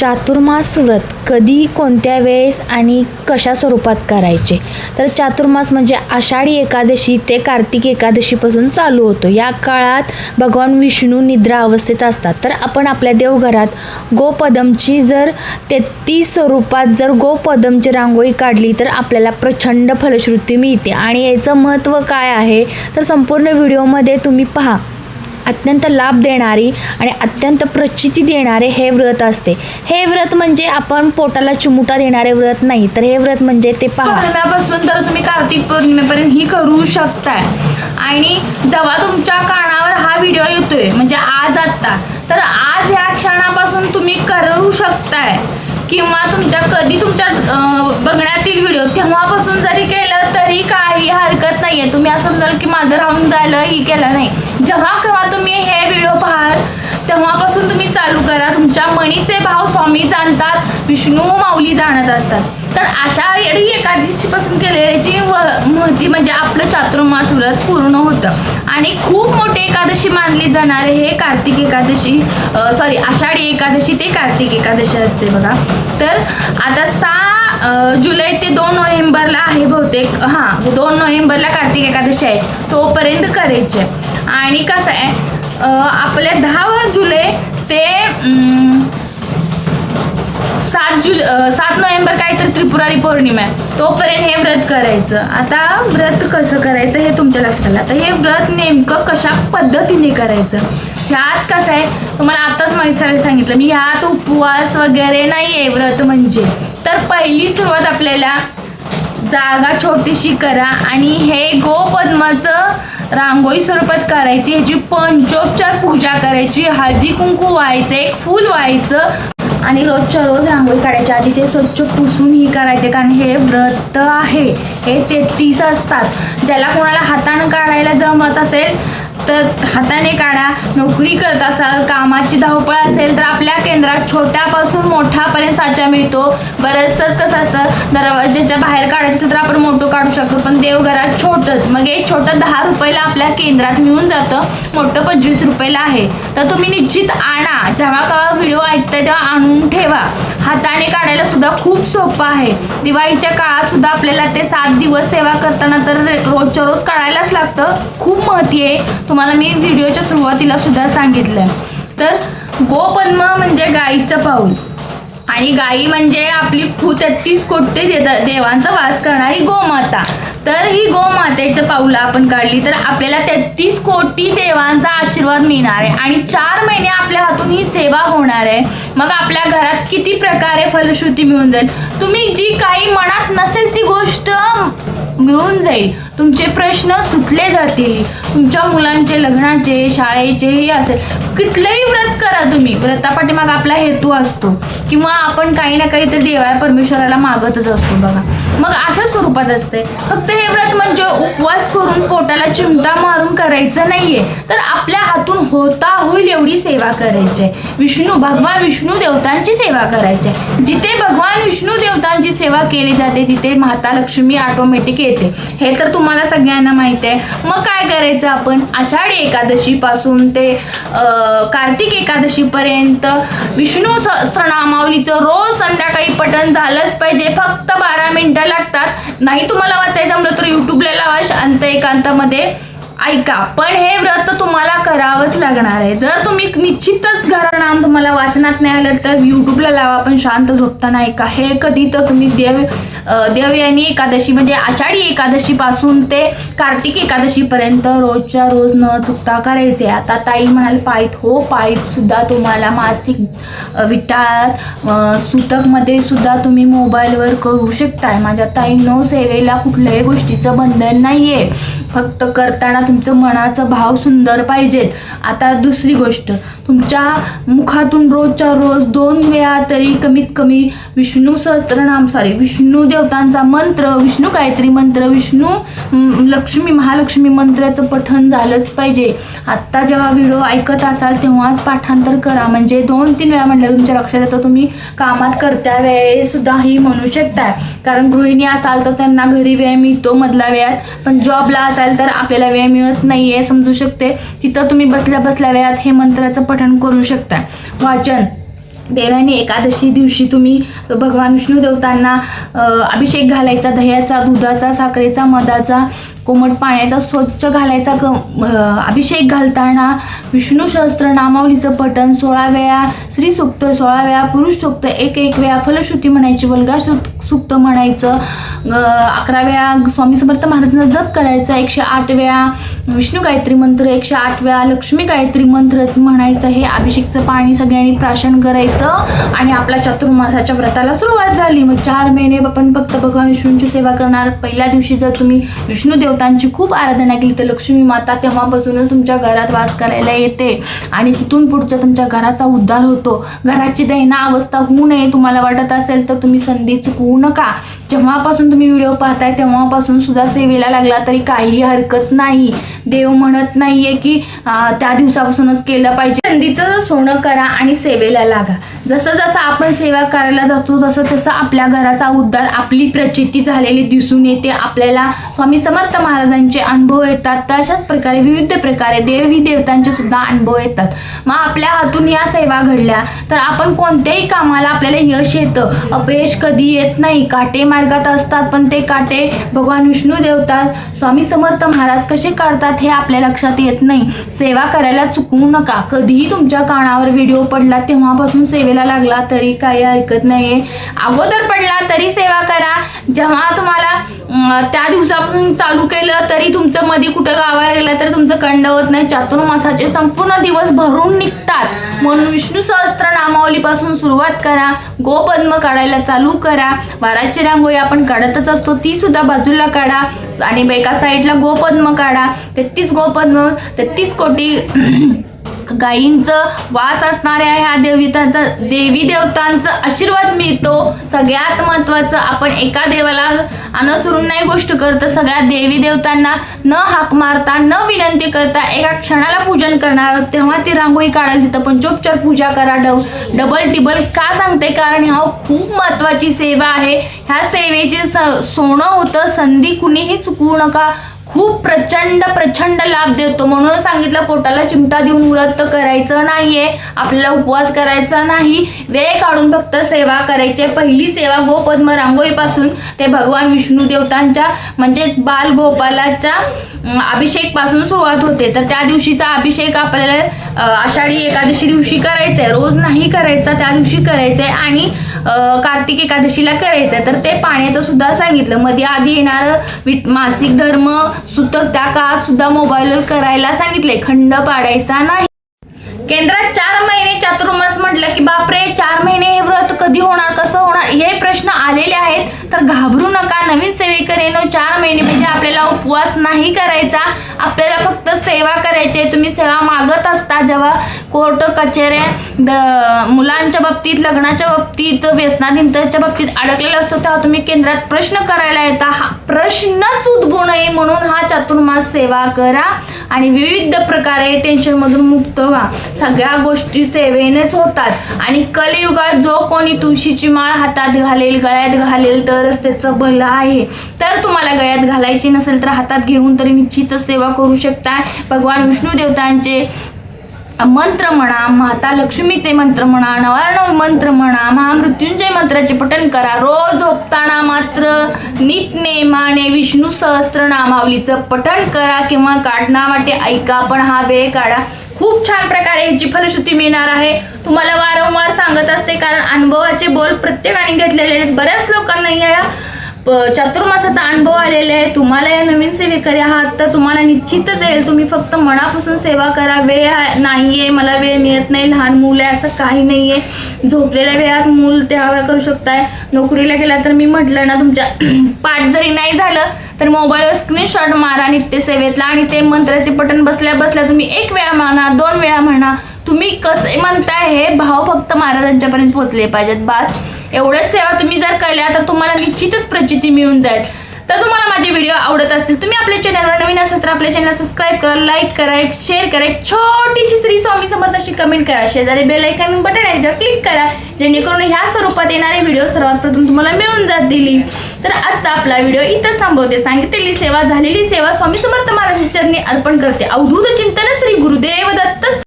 चातुर्मास व्रत कधी कोणत्या वेळेस आणि कशा स्वरूपात करायचे? तर चातुर्मास म्हणजे आषाढी एकादशी ते कार्तिक एकादशीपासून चालू होतो. या काळात भगवान विष्णू निद्रा अवस्थेत असतात. तर आपण आपल्या देवघरात गोपदमची जर तेहतीस स्वरूपात जर गोपदमची रांगोळी काढली तर आपल्याला प्रचंड फलश्रुती मिळते. आणि याचं महत्त्व काय आहे? तर संपूर्ण व्हिडिओमध्ये तुम्ही पहा. अत्यंत लाभ देणारी आणि अत्यंत प्रचिती देणारे हे व्रत असते. हे व्रत म्हणजे आपण पोटाला चिमुटा देणारे व्रत नाही तर हे व्रत म्हणजे ते पहा. पौर्णिम्यापासून तर तुम्ही कार्तिक पौर्णिमेपर्यंत ही करू शकताय. आणि जेव्हा तुमच्या कानावर हा व्हिडिओ येतोय म्हणजे आज आत्ता तर आज ह्या क्षणापासून तुम्ही करू शकताय. किंवा तुमच्या कधी तुमच्या बघण्यातील व्हिडिओ तेव्हापासून जरी केलं तरी काही हरकत नाहीये. तुम्ही असं म्हणाल की माझं राहून जायला ही केलं नाही. जेव्हा केव्हा तुम्ही हे व्हिडिओ पाहाल तेव्हापासून तुम्ही चालू करा. तुमच्या मणीचे भाव स्वामी जाणतात विष्णू माऊली जाणत असतात. तर आषाढी एकादशीपासून केलेल्याची व- महती म्हणजे आपलं चातुर्मास व्रत पूर्ण होतं. आणि खूप मोठी एकादशी मानली जाणारे हे कार्तिक एकादशी सॉरी आषाढी एकादशी ते कार्तिक एकादशी असते बघा. तर आता सहा जुलै ते दोन नोव्हेंबरला आहे बहुतेक. हां दोन नोव्हेंबरला कार्तिक एकादशी आहे. तोपर्यंत करायचे. आणि कसं आहे आपल्या दहा जुलै ते सात जुलै सात नोव्हेंबर काय तर त्रिपुरारी पौर्णिमा आहे. तोपर्यंत हे व्रत करायचं. आता व्रत कसं करायचं हे तुमच्या लक्षात आलं? आता हे व्रत नेमकं कशा पद्धतीने करायचं? ह्यात कसं आहे? तुम्हाला आताच माहिती सांगितलं मी ह्यात उपवास वगैरे नाही आहे व्रत म्हणजे. तर पहिली सुरुवात आपल्याला जागा छोटीशी करा आणि हे गोपद्माचं रांगोळी स्वरूपात करायची ह्याची पंचोपचार पूजा करायची हळदी कुंकू व्हायचं एक फूल व्हायचं. आणि रोजच्या रोज रांगोळी काढायच्या आधी ते स्वच्छ पुसून ही करायचे कारण हे व्रत आहे. हे तेहतीस असतात. ज्याला कोणाला हातानं काढायला जमत असेल तर हाताने काढा. नोकरी करत असाल कामाची धावपळ असेल तर आपल्या केंद्रात छोट्यापासून मोठ्यापर्यंत साचा मिळतो. बरंचसंच कसं असतं दरवाजाच्या बाहेर काढायचं असेल तर आपण मोठं काढू शकतो पण देवघरात छोटंच. मग एक छोटं दहा रुपयाला आपल्या केंद्रात मिळून जातं. मोठं पंचवीस रुपयाला आहे. तर तुम्ही निश्चित आणा. जेव्हा का व्हिडिओ ऐकताय तेव्हा आणून ठेवा. हाताने काढायला सुद्धा खूप सोपं आहे. दिवाळीच्या काळात सुद्धा आपल्याला ते सात दिवस सेवा करताना तर रोजच्या रोज काढायलाच लागतं. खूप महती आहे. तुम्हाला मी व्हिडिओच्या सुरुवातीला सुद्धा सांगितलं तर गोपद्म म्हणजे गाईचं पाऊल. आणि गायी म्हणजे आपली खू तेहतीस कोटी देता- देवांचा वास करणारी गोमाता. तर ही गोमातेचं पाऊलं आपण काढली तर आपल्याला तेहतीस कोटी देवांचा आशीर्वाद मिळणार आहे. आणि चार महिने आपल्या हातून ही सेवा होणार आहे. मग आपल्या घरात किती प्रकारे फलश्रुती मिळून जाईल? तुम्ही जी काही मनात नसेल ती गोष्ट मिळून जाईल. तुमचे प्रश्न सुटले जातील. तुमच्या मुलांचे लग्नाचे शाळेचेही असेल. कितलंही व्रत करा तुम्ही. व्रतापाठीमाग आपला हेतू असतो. किंवा आपण काही ना काही तर देवा परमेश्वराला मागतच असतो बघा. मग अशा स्वरूपात असते फक्त हे व्रत म्हणजे उपवास करून पोटाला चिमटा मारून करायचं नाहीये. तर आपल्या हातून होता होईल एवढी सेवा करायची आहे. विष्णू भगवान विष्णू देवतांची सेवा करायची आहे. जिथे भगवान विष्णू देवतांची सेवा केली जाते तिथे माता लक्ष्मी ऑटोमॅटिक येते. हे तर तुम्हाला सगळ्यांना माहिती आहे. मग काय करायचं आपण? आषाढी एकादशीपासून ते कार्तिक एकादशीपर्यंत विष्णू सहस्त्रनामावलीचं रोज संध्याकाळी पठण झालंच पाहिजे. फक्त बारा मिनिटं लागतात. नाही तुम्हाला वाचायचं म्हणलं तर युट्यूबला लावा. शांत एकांतामध्ये. ऐका पण हे व्रत तुम्हाला करावंच लागणार आहे. जर तुम्ही निश्चितच घरानाम तुम्हाला वाचनात नाही आलं तर युट्यूबला लावा पण शांत झोपताना ऐका हे कधी तर तुम्ही देव देवयानी एकादशी म्हणजे आषाढी एकादशीपासून ते कार्तिक एकादशीपर्यंत रोजच्या रोज न चुकता करायचे. आता ताई म्हणाल पायत हो पायत सुद्धा तुम्हाला मासिक अं, विटाळात सुतकमध्ये सुद्धा तुम्ही मोबाईलवर करू शकताय. माझ्या ताईंनो सेवेला कुठल्याही गोष्टीचं बंधन नाही आहे फक्त करताना तुमचं मनाचं भाव सुंदर पाहिजेत. आता दुसरी गोष्ट तुमच्या मुखातून रोजच्या रोज दोन वेळा तरी कमीत कमी विष्णू सहस्त्रनाम सॉरी विष्णू देवतांचा मंत्र विष्णू गायत्री मंत्र विष्णू लक्ष्मी महालक्ष्मी मंत्राचं पठण झालंच पाहिजे. आत्ता जेव्हा व्हिडिओ ऐकत असाल तेव्हाच पाठांतर करा. म्हणजे दोन तीन वेळा म्हटलं तुमच्या लक्षात येतं तुम्ही कामात करत्या वेळेतसुद्धा ही म्हणू शकताय. कारण गृहिणी असाल तर त्यांना घरी वेळ मिळतो मधल्या वेळात. पण जॉबला असाल तर आपल्याला वेळ मिळत नाही आहे समजू शकते. तिथं तुम्ही बसल्या बसल्या वेळात हे मंत्राचं पठण करू शकता. वाचन. देवाने एकादशी दिवशी तुम्ही भगवान विष्णू देवतांना अभिषेक घालायचा दह्याचा दुधाचा साखरेचा मधाचा कोमट पाण्याचा स्वच्छ घालायचा क अभिषेक घालताना विष्णू सहस्त्र नामावलीचं पठण सोळा वेळा श्री सुक्त सोळा वेळा पुरुष सुक्त एक एक वेळा फलश्रुती म्हणायची वल्गा सुक्त म्हणायचं. अकराव्या अकरा वेळा स्वामी समर्थ महाराजांचा जप करायचा एकशे आठ वेळा विष्णू गायत्री मंत्र एकशे आठ वेळा लक्ष्मी गायत्री मंत्र म्हणायचं. हे अभिषेकचं पाणी सगळ्यांनी प्राशन करायचं आणि आपल्या चातुर्मासाच्या व्रताला सुरुवात झाली. मग चार महिने आपण फक्त भगवान विष्णूंची सेवा करणार. पहिल्या दिवशी जर तुम्ही विष्णू देवतांची खूप आराधना केली तर लक्ष्मी माता तेव्हापासूनच तुमच्या घरात वास करायला येते आणि तिथून पुढचं तुमच्या घराचा उद्धार होतो. घराची दैना अवस्था होऊ नये तुम्हाला वाटत असेल तर तुम्ही संधी चुकवू नका. जेव्हापासून तुम्ही व्हिडिओ पाहताय तेव्हापासून सुद्धा सेवेला लागला तरी काही हरकत नाही. देव म्हणत नाहीये की त्या दिवसापासूनच केलं पाहिजे. संधीचं सोनं करा आणि सेवेला लागा. जसं जसं आपण सेवा करायला जातो तसं तसं आपल्या घराचा उद्धार आपली प्रचिती झालेली दिसून येते. आपल्याला स्वामी समर्थ महाराजांचे अनुभव येतात. तशाच प्रकारे विविध प्रकारे देवी देवतांचे सुद्धा अनुभव येतात. मग आपल्या हातून या सेवा घडल्या तर आपण कोणत्याही कामाला आपल्याला यश येतं. अपयश कधी येत नाही. नाही. काटे मार्गात असतात पण ते काटे भगवान विष्णू देवतात. स्वामी समर्थ महाराज कसे काढतात हे आपल्या लक्षात येत नाही. सेवा करायला चुकवू नका. कधीही तुमच्या कानावर व्हिडिओ पडला तेव्हापासून सेवेला लागला तरी काही हरकत नाहीये. अगोदर पडला तरी सेवा करा. जेव्हा तुम्हाला त्या दिवसापासून चालू केलं तरी तुमचं मध्ये कुठं गावाला गेलं तर तुमचं कंड होत नाही. चातुर्मासाचे संपूर्ण दिवस भरून निघतात. म्हणून विष्णू सहस्त्र नामावलीपासून सुरुवात करा. गोपद्म काढायला चालू करा. बाराची रांगोळी आपण काढतच असतो ती सुद्धा बाजूला काढा आणि एका साईडला गोपद्म काढा. तेहतीस गोपद्म तेहतीस कोटी गायींचं वास असणाऱ्या ह्या देवतांचा देवी देवतांचा आशीर्वाद मिळतो. सगळ्यात महत्त्वाचं आपण एका देवाला अनुसरून नाही गोष्ट करत. सगळ्या देवी देवतांना न हाक मारता न विनंती करता एका क्षणाला पूजन करणार आहोत. तेव्हा ती रांगोळी काढायला तिथं पंचोपचार पूजा करा. डब डबल टिबल का सांगते? कारण ह्या खूप महत्त्वाची सेवा आहे. ह्या सेवेचे स सोनं होतं. संधी कुणीही चुकवू नका. खूप प्रचंड प्रचंड लाभ देतो. म्हणून सांगितलं पोटाला चिमटा देऊन व्रत करायचं नाहीये आपल्याला उपवास करायचा नाही. वेळ काढून फक्त सेवा करायची पहिली सेवा गोपद्म रांगोळीपासून ते भगवान विष्णू देवतांच्या म्हणजे बाल गोपालाच्या अभिषेकपासून सुरुवात होते. तर त्या दिवशीचा अभिषेक आपल्याला आषाढी एकादशी दिवशी करायचा आहे रोज नाही करायचा त्या दिवशी करायचा आहे आणि कार्तिक एकादशीला करायचं आहे तर ते पाण्याचं सुद्धा सांगितलं. मध्ये आधी येणारं मासिक धर्म सुतक त्या काळात सुद्धा मोबाईल करायला सांगितले. खंड पाडायचा नाही. केंद्रात चार महिने चातुर्मास म्हटलं की बापरे चार महिने हे व्रत कधी होणार कसं होणार हे प्रश्न आलेले आहेत. तर घाबरू नका. नवीन करेनो चार महिने म्हणजे आपल्याला उपवास नाही करायचा. आपल्याला फक्त सेवा करायची आहे. तुम्ही सेवा मागत असता जेव्हा कोर्ट कचेऱ्या द- मुलांच्या बाबतीत लग्नाच्या बाबतीत व्यसनाधीनतेच्या बाबतीत अडकलेला असतो तेव्हा तुम्ही केंद्रात प्रश्न करायला येता. हा प्रश्नच उद्भवू नये म्हणून हा चातुर्मास सेवा करा आणि विविध प्रकारे टेन्शनमधून मुक्त व्हा. सगळ्या गोष्टी सेवेनेच होतात. आणि कलियुगात जो कोणी तुळशीची माळ हातात घालेल गळ्यात घालेल तरच त्याचं भलं आहे. तर तुम्हाला गळ्यात घालायची नसेल तर हातात घेऊन तरी निश्चितच सेवा करू शकता भगवान विष्णू देवतांचे मंत्र म्हणा माता लक्ष्मीचे मंत्र म्हणा नवारणव मंत्र म्हणा महामृत्युंजय मंत्राचे पठण करा. रोज झोपताना मात्र नितनेमाने विष्णू सहस्त्र नामावलीचं पठण करा किंवा काढणा वाटे ऐका पण हा वेळ काढा. खूप छान प्रकारे ह्याची फलश्रुती मिळणार आहे. तुम्हाला वारंवार सांगत असते कारण अनुभवाचे बोल प्रत्येकाने घेतलेले आहेत. बऱ्याच लोकांना या चातुर्मासाचा अनुभव आलेला आहे. तुम्हाला या नवीन सेवेकरी आहात तर तुम्हाला निश्चितच येईल. तुम्ही फक्त मनापासून सेवा करा. वेळ हा- नाहीये. मला वेळ मिळत नाही. लहान मुलं आहे असं काही नाहीये. झोपलेल्या वेळात मूल त्यावेळेला करू शकताय. नोकरीला गेला तर मी म्हटलं ना तुमच्या पाठ जरी नाही झालं तर मोबाईलवर स्क्रीनशॉट मारा नित्यसेवेतला आणि ते मंत्राचे पठण बसल्या बसल्या तुम्ही एक वेळा म्हणा दोन वेळा म्हणा तुम्ही कसे म्हणताय हे भाव फक्त महाराजांच्यापर्यंत पोहोचले पाहिजेत. बास. एवढ्याच सेवा तुम्ही जर केल्या तर तुम्हाला निश्चितच प्रचिती मिळून जाईल. तर तुम्हाला माझे व्हिडिओ आवडत असतील तुम्ही आपल्या चॅनलवर नवीन असाल तर आपल्या चॅनल सबस्क्राईब करा लाईक करा एक शेअर करा. एक छोटीशी श्री स्वामी समर्थ अशी कमेंट करा. शेजारी बेल ऐकन बटन आहे ज्यावर क्लिक करा जेणेकरून ह्या स्वरूपात येणारे व्हिडिओ सर्वात प्रथम तुम्हाला मिळून जातील. तर आजचा आपला व्हिडिओ इथंच थांबवते. सांगितलेली सेवा झालेली सेवा स्वामी समर्थ महाराजांच्या चरणी अर्पण करते. अवधूत चिंतन श्री गुरुदेव दत्त